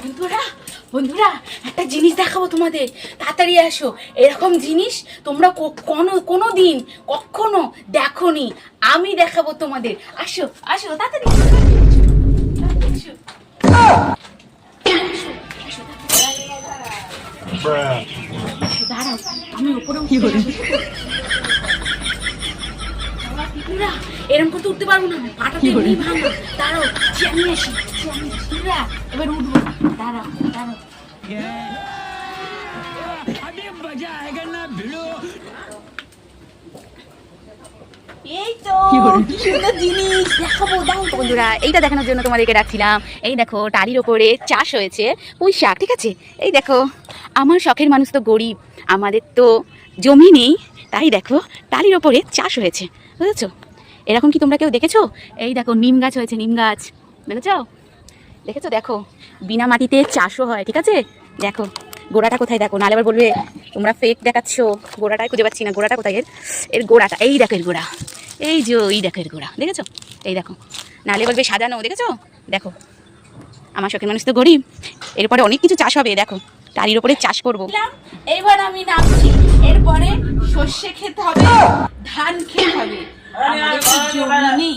বন্ধুরা বন্ধুরা একটা জিনিস দেখাবো তোমাদের। তাড়াতাড়ি আসো। এরকম জিনিস তোমরা কোনো কোনো দিন কখনো দেখোনি। আমি দেখাবো তোমাদের। আসো আসো তাড়াতাড়ি দাঁড়াও। আমি উপরে উঠে আসি। বাবা, এরম করতে উঠতে পারব না। পাটাতে ভাঙা। দাঁড়াও আমি আসি। এইটা দেখানোর জন্য তোমাদেরকে রাখছিলাম এই দেখো, টালির ওপরে চাষ হয়েছে পুঁই শাক, ঠিক আছে? এই দেখো, আমার শখের মানুষ তো গরিব, আমাদের তো জমি নেই। তাই দেখো, টালির ওপরে চাষ হয়েছে, বুঝেছ? এরকম কি তোমরা কেউ দেখেছ? এই দেখো, নিম গাছ হয়েছে, নিম গাছ, দেখেছ? দেখেছ দেখো বিনা মাটিতে চাষও হয় ঠিক আছে দেখো গোড়াটা কোথায় দেখো নাহলে আবার বলবে তোমরা ফেক দেখাচ্ছ গোড়াটাই খুঁজে পাচ্ছি না গোড়াটা কোথায় এর এর গোড়াটা এই দেখো এর গোড়া এই যে এই দেখো এর গোড়া দেখেছ এই দেখো নাহলে বলবে সাজানো দেখেছ দেখো আমার শখের মানুষ তো গরিব এরপরে অনেক কিছু চাষ হবে দেখো তারির ওপরে চাষ করব এইবার আমি নামছি এরপরে সর্ষে খেতে হবে ধান খেতে হবে আমাদের তো জমি নেই